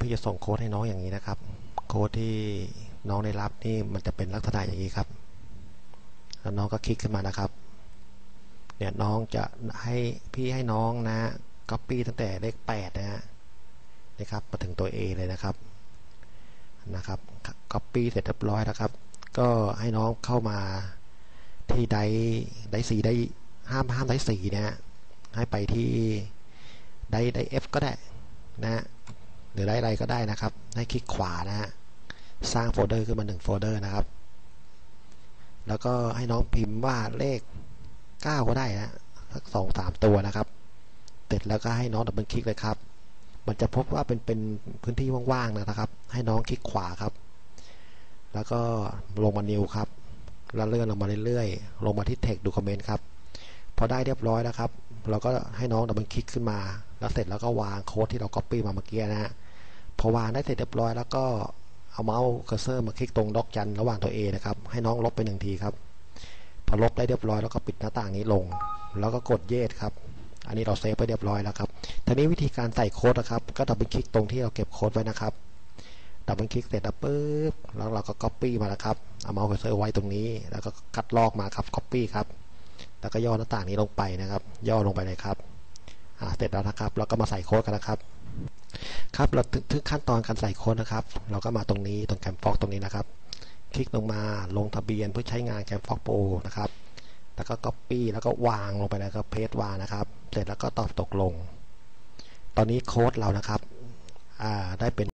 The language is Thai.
พี่จะส่งโค้ดให้น้องอย่างนี้นะครับ โค้ดที่น้องได้รับนี่มันจะเป็นลักษณะอย่างนี้ครับแล้วน้องก็คลิกขึ้นมานะครับ เนี่ยน้องจะให้พี่ให้น้องนะ copy ตั้งแต่เลข8นะฮะนะครับมาถึงตัว A เลยนะครับนะครับ copy เสร็จเรียบร้อยนะครับ ก็ให้น้องเข้ามาที่ไดไดสีได้ห้ามห้ามไดสีนะฮะให้ไปที่ไดได F ก็ได้นะฮะ หรือไดอะไรก็ได้นะครับ ให้คลิกขวานะฮะสร้างโฟลเดอร์ขึ้นมาหนึ่งโฟลเดอร์นะครับ แล้วก็ให้น้องพิมพ์ว่าเลข 9 ก็ได้นะสักสองสามตัวนะครับเสร็จแล้วก็ให้น้องดับเบิลคลิกเลยครับ มันจะพบว่าเป็นเป็นพื้นที่ว่างๆนะครับ ให้น้องคลิกขวาครับ แล้วก็ลงมานิวครับ แล้วเลื่อนลงมาเรื่อยๆ ลงมาที่ text document ครับ พอได้เรียบร้อยแล้วครับ เราก็ให้น้องดับเบิลคลิกขึ้นมา แล้วเสร็จแล้วก็วางโค้ดที่เรา copy มาเมื่อกี้นะฮะ พอวางได้เสร็จเรียบร้อยแล้วก็เอาเมาส์เคอร์เซอร์มาคลิกตรงดอกจันระหว่างตัว A นะครับให้น้องลบไปหนึ่งทีครับพอลบได้เรียบร้อยแล้วก็ปิดหน้าต่างนี้ลง แล้วก็กดเยสครับ อันนี้เราเซฟไปเรียบร้อยแล้วครับทีนี้วิธีการใส่โค้ดนะครับ ก็ดับเบิลคลิกตรงที่เราเก็บโค้ดไว้นะครับดับเบิลคลิกเสร็จแล้วปุ๊บแล้วเราก็ Copy มาแล้วครับเอาเมาส์เคอร์เซอร์ไว้ตรงนี้ แล้วก็คัดลอกมาครับ Copy ครับแล้วก็ย่อหน้าต่างนี้ลงไปนะครับ ย่อลงไปเลยครับเสร็จแล้วนะครับ แล้วก็มาใส่โค้ดกันนะครับ ครับเราถึงขั้นตอนการใส่โค้ดนะครับ เราก็มาตรงนี้ตรงแคมฟอกตรงนี้นะครับ คลิกลงมาลงทะเบียนเพื่อใช้งานแคมฟอกโปรนะครับ แล้วก็ Copy แล้วก็วางลงไปแล้วก็เพจวางนะครับ เสร็จแล้วก็ตอบตกลง ตอนนี้โค้ดเรานะครับได้เป็น